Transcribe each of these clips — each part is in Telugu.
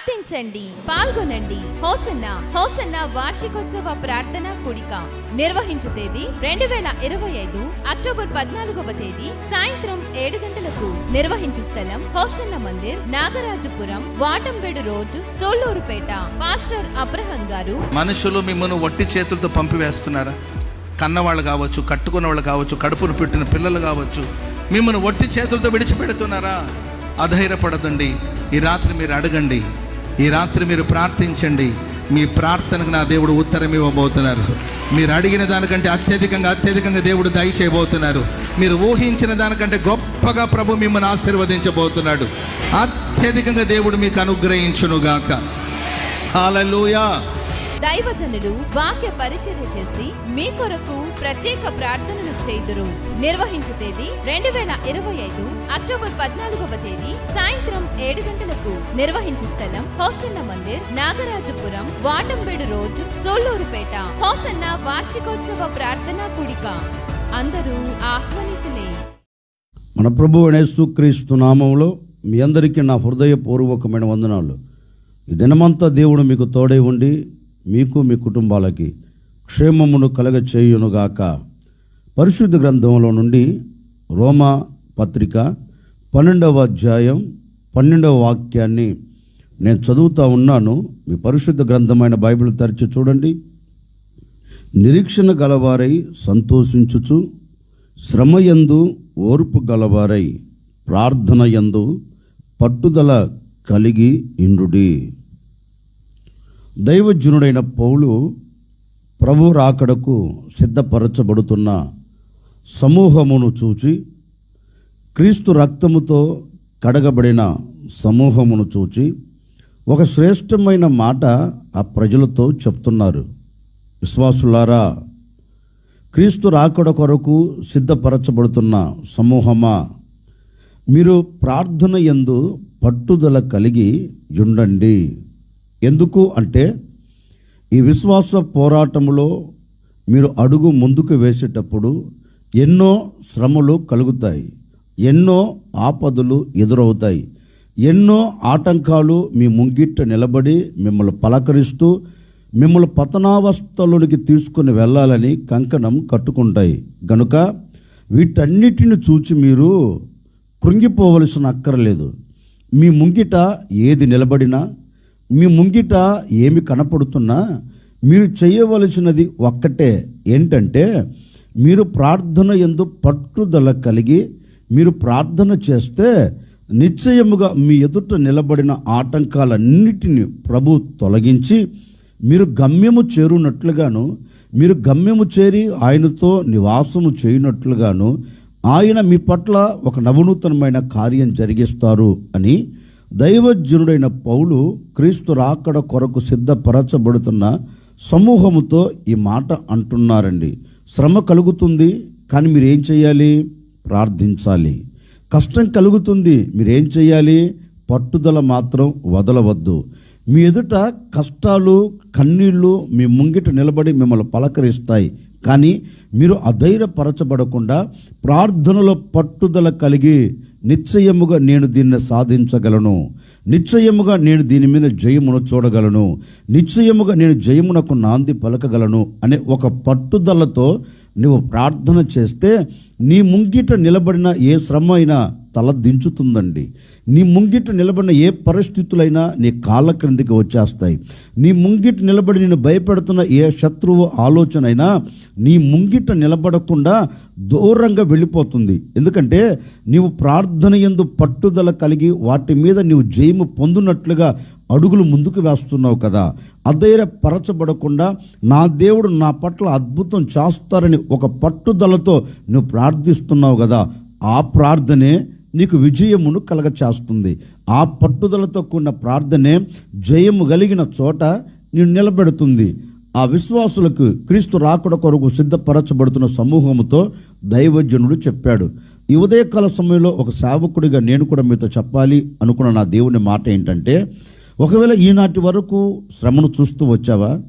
ప్రార్థించండి పాల్గొనండి. హోసన్న హోసన్న వార్షికోత్సవ ప్రార్థన కూడిక నిర్వహించు తేదీ రెండు వేల ఇరవై ఐదు అక్టోబర్ పద్నాలుగవ తేదీ సాయంత్రం ఏడు గంటలకు నిర్వహించు స్థలం Hosanna Mandir Nagarajapuram Vatambedu road Sullurupeta pastor Abraham గారు మనుషులు మిమ్మల్ని వట్టి చేతులతో పంపివేస్తున్నారా? కన్నవాళ్ళు కావచ్చు కట్టుకున్న వాళ్ళు కావచ్చు కడుపును పెట్టిన పిల్లలు కావచ్చు మిమ్మల్ని వట్టి చేతులతో విడిచిపెడుతున్నారా? అధైర్యపడదండి. ఈ రాత్రి మీరు అడగండి ఈ రాత్రి మీరు ప్రార్థించండి. మీ ప్రార్థనకు నా దేవుడు ఉత్తరం ఇవ్వబోతున్నారు. మీరు అడిగిన దానికంటే అత్యధికంగా అత్యధికంగా దేవుడు దయచేయబోతున్నారు మీరు ఊహించిన దానికంటే గొప్పగా ప్రభు మిమ్మల్ని ఆశీర్వదించబోతున్నాడు. అత్యధికంగా దేవుడు మీకు అనుగ్రహించునుగాక. హాలూయా దైవజనులు వాక్య పరిచర్య చేసి మీ కొరకు ప్రత్యేక ప్రార్థనలు చేయుదురు. నిర్వహించు తేదీ రెండు వేల ఇరవై ఐదు అక్టోబర్ పద్నాలుగవ తేదీ సాయంత్రం ఏడు గంటలకు. నిర్వహించు స్థలం hosanna Mandir Nagarajapuram Vatambedu road Sullurupeta hosanna వార్షికోత్సవ ప్రార్థనా కూడిక. అందరూ ఆహ్వానితులే. మన ప్రభు క్రీస్తు నామంలో మీ అందరికీ నా హృదయపూర్వకమైన వందనాలు. దినమంతా దేవుడు మీకు తోడై ఉండి మీకు మీ కుటుంబాలకి క్షేమమును కలగ చేయునుగాక పరిశుద్ధ గ్రంథంలో నుండి రోమా పత్రిక పన్నెండవ అధ్యాయం పన్నెండవ వాక్యాన్ని నేను చదువుతూ ఉన్నాను. మీ పరిశుద్ధ గ్రంథమైన బైబిల్ తెరిచి చూడండి. నిరీక్షణ గలవారై సంతోషించుచు శ్రమయందు ఓర్పు గలవారై ప్రార్థన యందు పట్టుదల కలిగి ఇండుడి. దైవజనుడైన పౌలు ప్రభు రాకడకు సిద్ధపరచబడుతున్న సమూహమును చూచి క్రీస్తు రక్తముతో కడగబడిన సమూహమును చూచి ఒక శ్రేష్టమైన మాట ఆ ప్రజలతో చెప్తున్నారు. విశ్వాసులారా క్రీస్తు రాకడ కొరకు సిద్ధపరచబడుతున్న సమూహమా? మీరు ప్రార్థన యందు పట్టుదల కలిగి ఉండండి. ఎందుకు అంటే ఈ విశ్వాస పోరాటంలో మీరు అడుగు ముందుకు వేసేటప్పుడు ఎన్నో శ్రమలు కలుగుతాయి ఎన్నో ఆపదలు ఎదురవుతాయి ఎన్నో ఆటంకాలు మీ ముంగిట్ట నిలబడి మిమ్మల్ని పలకరిస్తూ మిమ్మల్ని పతనావస్థలోనికి తీసుకుని వెళ్ళాలని కంకణం కట్టుకుంటాయి. గనుక వీటన్నిటిని చూచి మీరు కృంగిపోవలసిన అక్కర్లేదు. మీ ముంగిట ఏది నిలబడినా మీ ముంగిట ఏమి కనపడుతున్నా మీరు చేయవలసినది ఒక్కటే ఏంటంటే మీరు ప్రార్థన ఎందు పట్టుదల కలిగి మీరు ప్రార్థన చేస్తే నిశ్చయముగా మీ ఎదుట నిలబడిన ఆటంకాలన్నిటిని ప్రభు తొలగించి మీరు గమ్యము చేరునట్లుగాను మీరు గమ్యము చేరి ఆయనతో నివాసము చేయనట్లుగాను ఆయన మీ పట్ల ఒక నవనూతనమైన కార్యం జరిగిస్తారు అని దైవజనుడైన పౌలు క్రీస్తు రాకడ కొరకు సిద్ధపరచబడుతున్న సమూహముతో ఈ మాట అంటున్నారండి. శ్రమ కలుగుతుంది కానీ మీరు ఏం చేయాలి? ప్రార్థించాలి. కష్టం కలుగుతుంది మీరేం చేయాలి? పట్టుదల మాత్రం వదలవద్దు. మీ ఎదుట కష్టాలు కన్నీళ్ళు మీ ముంగిట నిలబడి మిమ్మల్ని పలకరిస్తాయి. కానీ మీరు అధైర్యపరచబడకుండా ప్రార్థనలో పట్టుదల కలిగి నిశ్చయముగా నేను దీన్ని సాధించగలను. నిశ్చయముగా నేను దీని మీద జయమును చూడగలను. నిశ్చయముగా నేను జయమునకు నాంది పలకగలను అనే ఒక పట్టుదలతో నువ్వు ప్రార్థన చేస్తే నీ ముంగిట నిలబడిన ఏ శ్రమ అయినా తల దించుతుందండి. నీ ముంగిట నిలబడిన ఏ పరిస్థితులైనా నీ కాళ్ళ క్రిందికి వచ్చేస్తాయి. నీ ముంగిట నిలబడి నేను భయపెడుతున్న ఏ శత్రువు ఆలోచన అయినా నీ ముంగిట నిలబడకుండా దూరంగా వెళ్ళిపోతుంది. ఎందుకంటే నీవు ప్రార్థన ఎందు పట్టుదల కలిగి వాటి మీద నీవు జయము పొందినట్లుగా అడుగులు ముందుకు వేస్తున్నావు కదా. అధైర్యపరచబడకుండా నా దేవుడు నా పట్ల అద్భుతం చేస్తారని ఒక పట్టుదలతో నువ్వు ప్రార్థిస్తున్నావు కదా. ఆ ప్రార్థనే నీకు విజయమును కలగచేస్తుంది. ఆ పట్టుదలతో కూడిన ప్రార్థనే జయము కలిగిన చోట నేను నిలబెడుతుంది. ఆ విశ్వాసులకు క్రీస్తు రాకుడ కొరకు సిద్ధపరచబడుతున్న సమూహముతో దైవజనుడు చెప్పాడు. ఈ ఉదయకాల సమయంలో ఒక సేవకుడిగా నేను కూడా మీతో చెప్పాలి అనుకున్న నా దేవుని మాట ఏంటంటే ఒకవేళ ఈనాటి వరకు శ్రమను చూస్తూ వచ్చావా?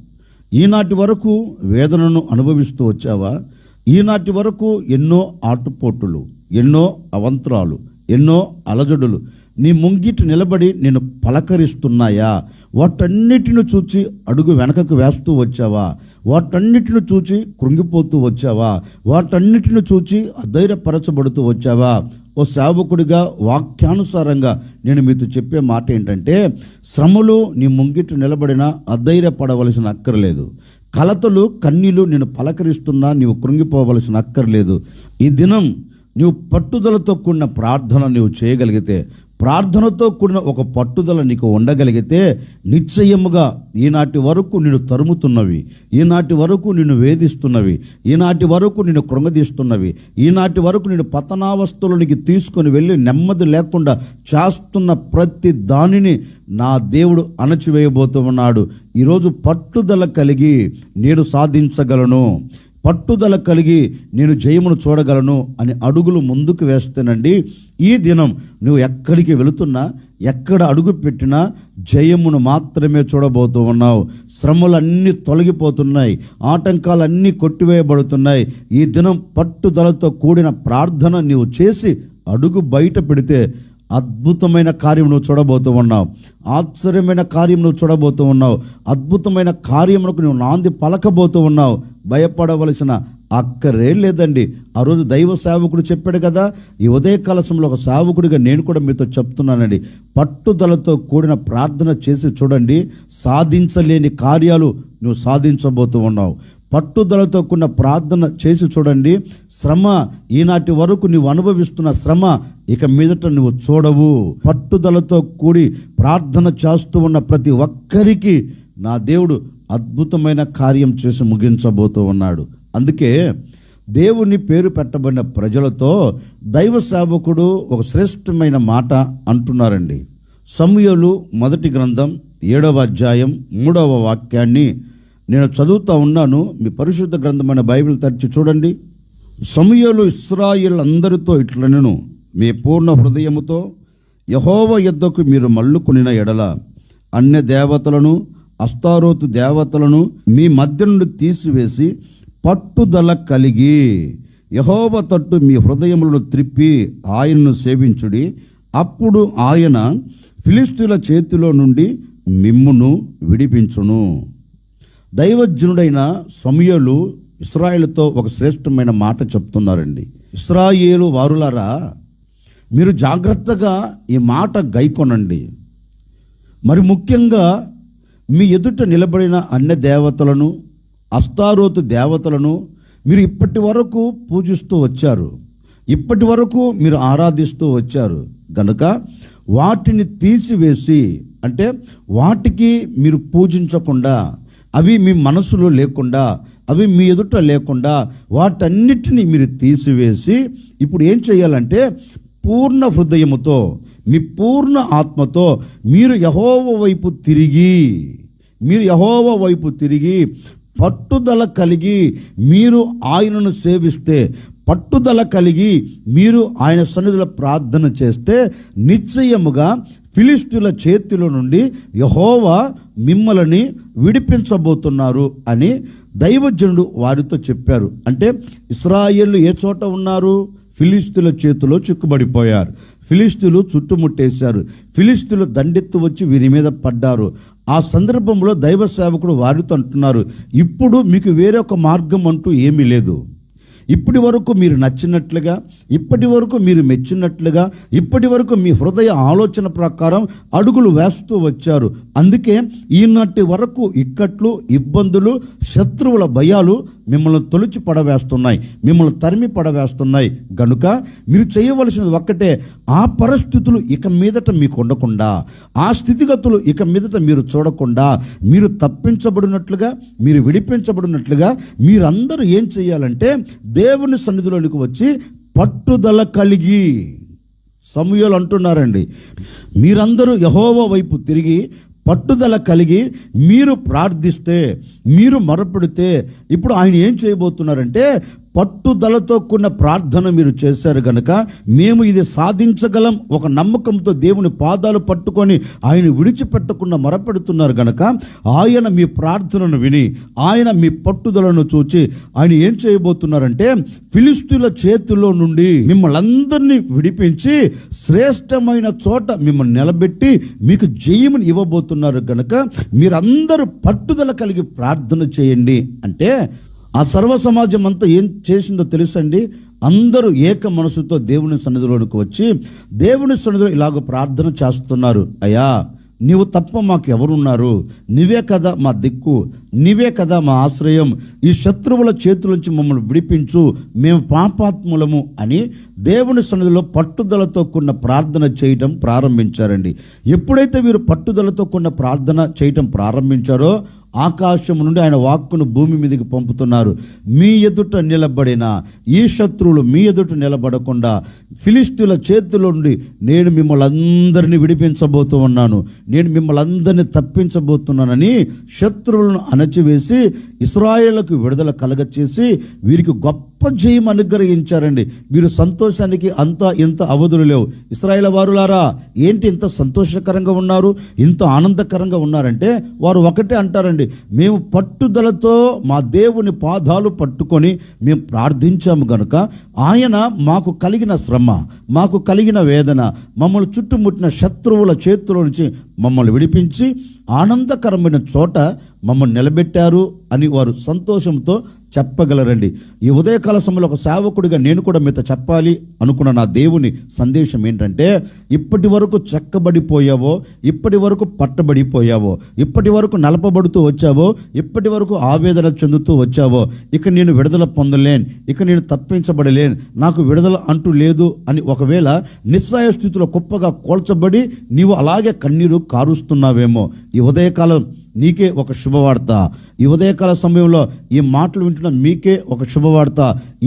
ఈనాటి వరకు వేదనను అనుభవిస్తూ వచ్చావా? ఈనాటి వరకు ఎన్నో ఆటుపోటులు ఎన్నో అవంతరాలు ఎన్నో అలజడులు. నీ ముంగిటి నిలబడి నేను పలకరిస్తున్నాయా? వాటన్నిటిని చూచి అడుగు వెనకకు వేస్తూ వచ్చావా? వాటన్నిటిని చూచి కృంగిపోతూ వచ్చావా? వాటన్నిటిని చూచి అధైర్యపరచబడుతూ వచ్చావా? ఓ సేవకుడిగా వాక్యానుసారంగా నేను మీతో చెప్పే మాట ఏంటంటే శ్రమలు నీ ముంగిట నిలబడిన అధైర్యపడవలసిన అక్కర్లేదు. కలతలు కన్నీలు నేను పలకరిస్తున్నా నీవు కృంగిపోవలసిన అక్కర్లేదు. ఈ దినం నువ్వు పట్టుదలతో కూడిన ప్రార్థన నువ్వు చేయగలిగితే ప్రార్థనతో కూడిన ఒక పట్టుదల నీకు ఉండగలిగితే నిశ్చయముగా ఈనాటి వరకు నిన్ను తరుముతున్నవి ఈనాటి వరకు నిన్ను వేధిస్తున్నవి ఈనాటి వరకు నిన్ను కృంగదీస్తున్నవి ఈనాటి వరకు నేను పతనావస్థలోనికి తీసుకొని వెళ్ళి నెమ్మది లేకుండా చేస్తున్న ప్రతి దానిని నా దేవుడు అణచివేయబోతున్నాడు. ఈరోజు పట్టుదల కలిగి నేను సాధించగలను. పట్టుదల కలిగి నేను జయమును చూడగలను అని అడుగులు ముందుకు వేస్తేనండి. ఈ దినం నువ్వు ఎక్కడికి వెళుతున్నా ఎక్కడ అడుగు పెట్టినా జయమును మాత్రమే చూడబోతూ ఉన్నావు. శ్రమలన్నీ తొలగిపోతున్నాయి ఆటంకాలన్నీ కొట్టివేయబడుతున్నాయి. ఈ దినం పట్టుదలతో కూడిన ప్రార్థన నీవు చేసి అడుగు బయట పెడితే అద్భుతమైన కార్యం నువ్వు చూడబోతూ ఉన్నావు. ఆశ్చర్యమైన కార్యం నువ్వు చూడబోతూ ఉన్నావు. అద్భుతమైన కార్యములకు నువ్వు నాంది పలకబోతూ ఉన్నావు. భయపడవలసిన అక్కరే లేదండి. ఆ రోజు దైవ సేవకుడు చెప్పాడు కదా ఈ ఉదయ కలశంలో ఒక సేవకుడిగా నేను కూడా మీతో చెప్తున్నానండి. పట్టుదలతో కూడిన ప్రార్థన చేసి చూడండి సాధించలేని కార్యాలు నువ్వు సాధించబోతూ ఉన్నావు. పట్టుదలతో కూడిన ప్రార్థన చేసి చూడండి. శ్రమ ఈనాటి వరకు నువ్వు అనుభవిస్తున్న శ్రమ ఇక మీదట నువ్వు చూడవు. పట్టుదలతో కూడి ప్రార్థన చేస్తూ ఉన్న ప్రతి ఒక్కరికి నా దేవుడు అద్భుతమైన కార్యం చేసి ముగించబోతూ ఉన్నాడు. అందుకే దేవుని పేరు పెట్టబడిన ప్రజలతో దైవ సేవకుడు ఒక శ్రేష్టమైన మాట అంటున్నారండి. సమయలు మొదటి గ్రంథం ఏడవ అధ్యాయం మూడవ వాక్యాన్ని నేను చదువుతూ ఉన్నాను. మీ పరిశుద్ధ గ్రంథమైన బైబిల్ తెరిచి చూడండి. సమయంలో ఇస్రాయిల్ అందరితో ఇట్లనెను మీ పూర్ణ హృదయముతో యహోవ యుద్ధకు మీరు మల్లుకొనిన ఎడల అన్య దేవతలను అస్తారోతు దేవతలను మీ మధ్య నుండి తీసివేసి పట్టుదల కలిగి యహోవ తట్టు మీ హృదయములను త్రిప్పి ఆయన్ను సేవించుడి. అప్పుడు ఆయన ఫిలిస్తీన్ల చేతిలో నుండి మిమ్మును విడిపించును. దైవజ్ఞుడైన సమయలు ఇస్రాయేల్తో ఒక శ్రేష్టమైన మాట చెప్తున్నారండి. ఇస్రాయేలు వారులారా మీరు జాగ్రత్తగా ఈ మాట గైకొనండి. మరి ముఖ్యంగా మీ ఎదుట నిలబడిన అన్య దేవతలను అస్తారోతు దేవతలను మీరు ఇప్పటి వరకు పూజిస్తూ వచ్చారు. ఇప్పటి వరకు మీరు ఆరాధిస్తూ వచ్చారు. గనుక వాటిని తీసివేసి అంటే వాటికి మీరు పూజించకుండా అవి మీ మనసులో లేకుండా అవి మీ ఎదుట లేకుండా వాటన్నిటిని మీరు తీసివేసి ఇప్పుడు ఏం చేయాలంటే పూర్ణ హృదయముతో మీ పూర్ణ ఆత్మతో మీరు యహోవ వైపు తిరిగి మీరు యహోవ వైపు తిరిగి పట్టుదల కలిగి మీరు ఆయనను సేవిస్తే పట్టుదల కలిగి మీరు ఆయన సన్నిధిలో ప్రార్థన చేస్తే నిశ్చయముగా ఫిలిస్తుల చేతిలో నుండి యహోవా మిమ్మల్ని విడిపించబోతున్నారు అని దైవజనుడు వారితో చెప్పారు. అంటే ఇస్రాయేళ్ళు ఏ చోట ఉన్నారు? ఫిలిస్తుల చేతిలో చిక్కుబడిపోయారు. ఫిలిస్తులు చుట్టుముట్టేశారు. ఫిలిస్తులు దండెత్తు వచ్చి వీరి మీద పడ్డారు. ఆ సందర్భంలో దైవ సేవకుడు వారితో అంటున్నారు ఇప్పుడు మీకు వేరొక మార్గం అంటూ ఏమీ లేదు. ఇప్పటి వరకు మీరు నచ్చినట్లుగా ఇప్పటి వరకు మీరు మెచ్చినట్లుగా ఇప్పటి వరకు మీ హృదయ ఆలోచన ప్రకారం అడుగులు వేస్తూ వచ్చారు. అందుకే ఈనాటి వరకు ఇక్కట్లు ఇబ్బందులు శత్రువుల భయాలు మిమ్మల్ని తొలిచి పడవేస్తున్నాయి మిమ్మల్ని తరిమి పడవేస్తున్నాయి. గనుక మీరు చేయవలసినది ఒక్కటే ఆ పరిస్థితులు ఇక మీదట మీకు ఉండకుండా ఆ స్థితిగతులు ఇక మీదట మీరు చూడకుండా మీరు తప్పించబడినట్లుగా మీరు విడిపించబడినట్లుగా మీరందరూ ఏం చేయాలంటే దేవుని సన్నిధిలోనికి వచ్చి పట్టుదల కలిగి. సమూహలు అంటున్నారండి మీరందరూ యహోవ వైపు తిరిగి పట్టుదల కలిగి మీరు ప్రార్థిస్తే మీరు మరపడితే ఇప్పుడు ఆయన ఏం చేయబోతున్నారంటే పట్టుదలతో కూడిన ప్రార్థన మీరు చేశారు గనక మేము ఇది సాధించగలం. ఒక నమ్మకంతో దేవుని పాదాలు పట్టుకొని ఆయన విడిచిపెట్టకుండా మొరపెడుతున్నారు గనక ఆయన మీ ప్రార్థనను విని ఆయన మీ పట్టుదలను చూచి ఆయన ఏం చేయబోతున్నారంటే ఫిలిస్తీన్ల చేతిలో నుండి మిమ్మల్ని అందరినీ విడిపించి శ్రేష్టమైన చోట మిమ్మల్ని నిలబెట్టి మీకు జయముని ఇవ్వబోతున్నారు గనక మీరందరూ పట్టుదల కలిగి ప్రార్థన చేయండి. అంటే ఆ సర్వ సమాజం అంతా ఏం చేసిందో తెలుసండి? అందరూ ఏక మనసుతో దేవుని సన్నిధిలోనికి వచ్చి దేవుని సన్నిధిలో ఇలాగ ప్రార్థన చేస్తున్నారు. అయ్యా నీవు తప్ప మాకు ఎవరున్నారు నీవే కదా మా దిక్కు నీవే కదా మా ఆశ్రయం. ఈ శత్రువుల చేతుల నుంచి మమ్మల్ని విడిపించు మేము పాపాత్ములము అని దేవుని సన్నిధిలో పట్టుదలతో కూడిన ప్రార్థన చేయటం ప్రారంభించారండి. ఎప్పుడైతే వీరు పట్టుదలతో కూడిన ప్రార్థన చేయటం ప్రారంభించారో ఆకాశం నుండి ఆయన వాక్కును భూమి మీదకి పంపుతున్నారు. మీ ఎదుట నిలబడిన ఈ శత్రువులు మీ ఎదుట నిలబడకుండా ఫిలిస్తీన్ల చేతిలో నుండి నేను మిమ్మల్ని అందరినీ విడిపించబోతూ ఉన్నాను. నేను మిమ్మల్ని అందరినీ తప్పించబోతున్నానని శత్రువులను అణచివేసి ఇస్రాయేళ్ళకు విడుదల కలగచేసి వీరికి గొప్ప జయం అనుగ్రహించారండి. మీరు సంతోషానికి అంత ఇంత అవధులు లేవు. ఇస్రాయేల్ వారులారా ఏంటి ఇంత సంతోషకరంగా ఉన్నారు? ఇంత ఆనందకరంగా ఉన్నారంటే వారు ఒకటే అంటారండి. మేము పట్టుదలతో మా దేవుని పాదాలు పట్టుకొని మేము ప్రార్థించాము గనుక ఆయన మాకు కలిగిన శ్రమ మాకు కలిగిన వేదన మమ్మల్ని చుట్టుముట్టిన శత్రువుల చేతిలో నుంచి మమ్మల్ని విడిపించి ఆనందకరమైన చోట మమ్మల్ని నిలబెట్టారు అని వారు సంతోషంతో చెప్పగలరండి. ఈ ఉదయకాల సమయంలో ఒక సేవకుడిగా నేను కూడా మీతో చెప్పాలి అనుకున్న నా దేవుని సందేశం ఏంటంటే ఇప్పటి వరకు చెక్కబడిపోయావో ఇప్పటి వరకు పట్టబడిపోయావో ఇప్పటి వరకు నలపబడుతూ వచ్చావో ఇప్పటి వరకు ఆవేదన చెందుతూ వచ్చావో ఇక నేను విడుదల పొందలేను ఇక నేను తప్పించబడలేను నాకు విడుదల అంటూ లేదు అని ఒకవేళ నిస్సాయ స్థితిలో కుప్పగా కోల్చబడి నీవు అలాగే కన్నీరు కారుస్తున్నావేమో ఈ ఉదయకాలం నీకే ఒక శుభవార్త. ఈ ఉదయకాల సమయంలో ఈ మాటలు వింటున్న మీకే ఒక శుభవార్త.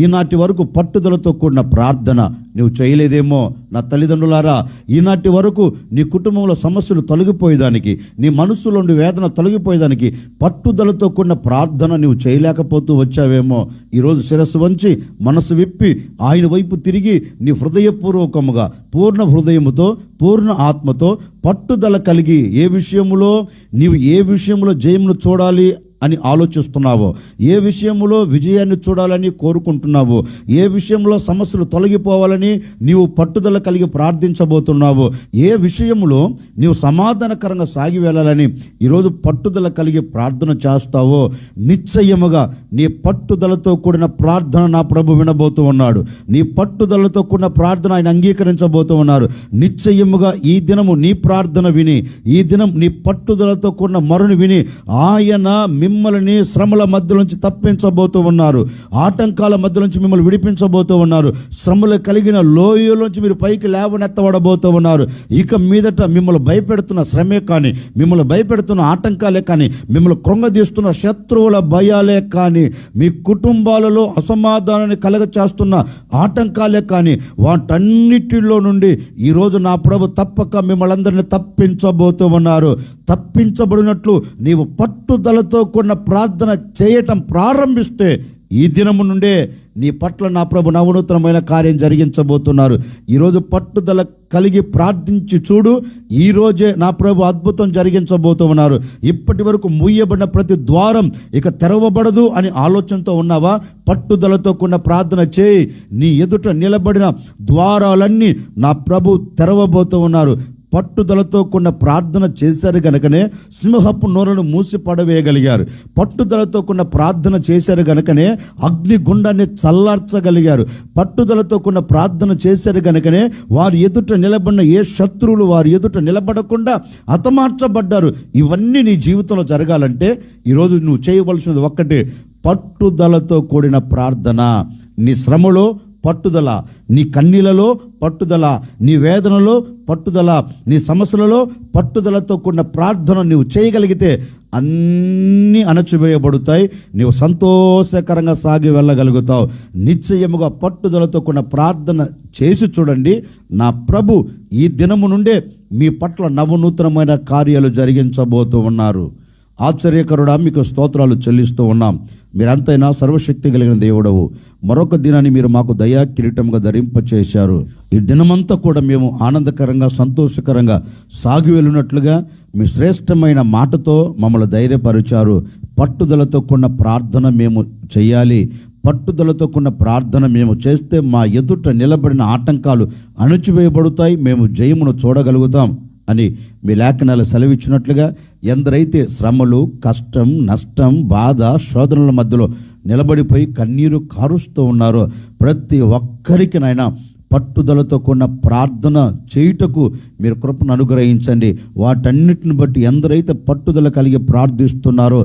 ఈనాటి వరకు పట్టుదలతో కూడిన ప్రార్థన నువ్వు చేయలేదేమో నా తల్లిదండ్రులారా. ఈనాటి వరకు నీ కుటుంబంలో సమస్యలు తొలగిపోయేదానికి నీ మనస్సులోని వేదన తొలగిపోయేదానికి పట్టుదలతో కూడిన ప్రార్థన నువ్వు చేయలేకపోతూ వచ్చావేమో. ఈరోజు శిరస్సు వంచి మనసు విప్పి ఆయన వైపు తిరిగి నీ హృదయపూర్వకముగా పూర్ణ హృదయముతో పూర్ణ ఆత్మతో పట్టుదల కలిగి ఏ విషయములో నీవు ఏ విషయంలో జయమును చూడాలి అని ఆలోచిస్తున్నావో? ఏ విషయంలో విజయాన్ని చూడాలని కోరుకుంటున్నావో? ఏ విషయంలో సమస్యలు తొలగిపోవాలని నీవు పట్టుదల కలిగి ప్రార్థించబోతున్నావో? ఏ విషయంలో నీవు సమాధానకరంగా సాగి వెళ్ళాలని ఈరోజు పట్టుదల కలిగి ప్రార్థన చేస్తావో? నిశ్చయముగా నీ పట్టుదలతో కూడిన ప్రార్థన నా ప్రభు వినబోతూ ఉన్నాడు. నీ పట్టుదలతో కూడిన ప్రార్థన ఆయన అంగీకరించబోతూ ఉన్నారు. నిశ్చయముగా ఈ దినము నీ ప్రార్థన విని ఈ దినం నీ పట్టుదలతో కూడిన మరుని విని ఆయన మిమ్మల్ని శ్రమల మధ్య నుంచి తప్పించబోతూ ఉన్నారు. ఆటంకాల మధ్య నుంచి మిమ్మల్ని విడిపించబోతూ ఉన్నారు. శ్రమలు కలిగిన లోయలోంచి మీరు పైకి లేవనెత్తబడబోతూ ఉన్నారు. ఇక మీదట మిమ్మల్ని భయపెడుతున్న శ్రమే కానీ మిమ్మల్ని భయపెడుతున్న ఆటంకాలే కానీ మిమ్మల్ని కృంగదీస్తున్న శత్రువుల భయాలే కానీ మీ కుటుంబాలలో అసమాధానాన్ని కలగ చేస్తున్న ఆటంకాలే కానీ వాటన్నిటిలో నుండి ఈరోజు నా ప్రభు తప్పక మిమ్మల్ని అందరినీ తప్పించబోతూ ఉన్నారు. తప్పించబడినట్లు నీవు పట్టుదలతో కూడిన ప్రార్థన చేయటం ప్రారంభిస్తే ఈ దినము నుండే నీ పట్ల నా ప్రభు నవనూతనమైన కార్యం జరిగించబోతున్నారు. ఈరోజు పట్టుదల కలిగి ప్రార్థించి చూడు ఈ రోజే నా ప్రభు అద్భుతం జరిగించబోతున్నారు ఇప్పటి వరకు మూయబడిన ప్రతి ద్వారం ఇక తెరవబడదు అని ఆలోచనతో ఉన్నావా? పట్టుదలతో కూడిన ప్రార్థన చేయి. నీ ఎదుట నిలబడిన ద్వారాలన్నీ నా ప్రభు తెరవబోతూ ఉన్నారు. పట్టుదలతో కూడిన ప్రార్థన చేశారు గనుకనే సింహపు నోరను మూసి పడవేయగలిగారు. పట్టుదలతో కూడిన ప్రార్థన చేశారు గనుకనే అగ్నిగుండాన్ని చల్లార్చగలిగారు. పట్టుదలతో కూడిన ప్రార్థన చేశారు గనుకనే వారి ఎదుట నిలబడిన ఏ శత్రువులు వారి ఎదుట నిలబడకుండా హతమార్చబడ్డారు. ఇవన్నీ నీ జీవితంలో జరగాలంటే ఈరోజు నువ్వు చేయవలసినది ఒక్కటే పట్టుదలతో కూడిన ప్రార్థన. నీ శ్రమలో పట్టుదల నీ కన్నీలలో పట్టుదల నీ వేదనలో పట్టుదల నీ సమస్యలలో పట్టుదలతో కూడిన ప్రార్థన నువ్వు చేయగలిగితే అన్నీ అణచివేయబడతాయి. నీవు సంతోషకరంగా సాగి వెళ్ళగలుగుతావు. నిశ్చయముగా పట్టుదలతో కూడిన ప్రార్థన చేసి చూడండి. నా ప్రభు ఈ దినము నుండే మీ పట్ల నవనూతనమైన కార్యాలు జరిగించబోతూ ఉన్నారు. ఆశ్చర్యకరుడా మీకు స్తోత్రాలు చెల్లిస్తూ ఉన్నాం. మీరంతైనా సర్వశక్తి కలిగిన దేవుడవు. మరొక దినాన్ని మీరు మాకు దయా కిరీటంగా ధరింపచేశారు. ఈ దినమంతా కూడా మేము ఆనందకరంగా సంతోషకరంగా సాగి వెళ్ళినట్లుగా మీ శ్రేష్టమైన మాటతో మమ్మల్ని ధైర్యపరిచారు. పట్టుదలతో కూడిన ప్రార్థన మేము చేయాలి. పట్టుదలతో కూడిన ప్రార్థన మేము చేస్తే మా ఎదుట నిలబడిన ఆటంకాలు అణచివేయబడతాయి. మేము జయమును చూడగలుగుతాం. అని మీ లేఖనాలు సెలవిచ్చినట్లుగా ఎందరైతే శ్రమలు కష్టం నష్టం బాధ శోధనల మధ్యలో నిలబడిపోయి కన్నీరు కారుస్తూ ఉన్నారో ప్రతి ఒక్కరికి నాయన పట్టుదలతో కూడిన ప్రార్థన చేయుటకు మీరు కృపను అనుగ్రహించండి. వాటన్నిటిని బట్టి ఎందరైతే పట్టుదల కలిగి ప్రార్థిస్తున్నారో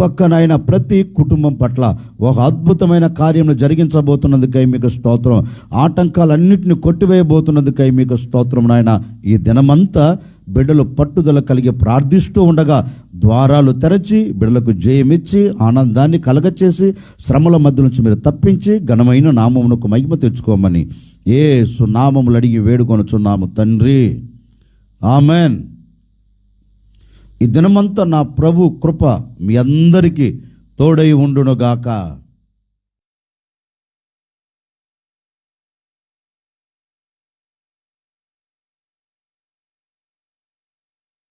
పక్కనైన ప్రతి కుటుంబం పట్ల ఒక అద్భుతమైన కార్యం జరిగించబోతున్నందుకై మీకు స్తోత్రం. ఆటంకాలన్నింటిని కొట్టివేయబోతున్నందుకై మీకు స్తోత్రం నాయన. ఈ దినమంతా బిడ్డలు పట్టుదల కలిగి ప్రార్థిస్తూ ఉండగా ద్వారాలు తెరచి బిడ్డలకు జయమిచ్చి ఆనందాన్ని కలగచేసి శ్రమల మధ్య నుంచి మీరు తప్పించి ఘనమైన నామమునకు మహిమ తెచ్చుకోమని ఏ సునామములు అడిగి వేడుకొనుచున్నాము తండ్రి. ఆమెన్. ఈ దినమంతా నా ప్రభు కృప మీ అందరికీ తోడై ఉండునుగాక.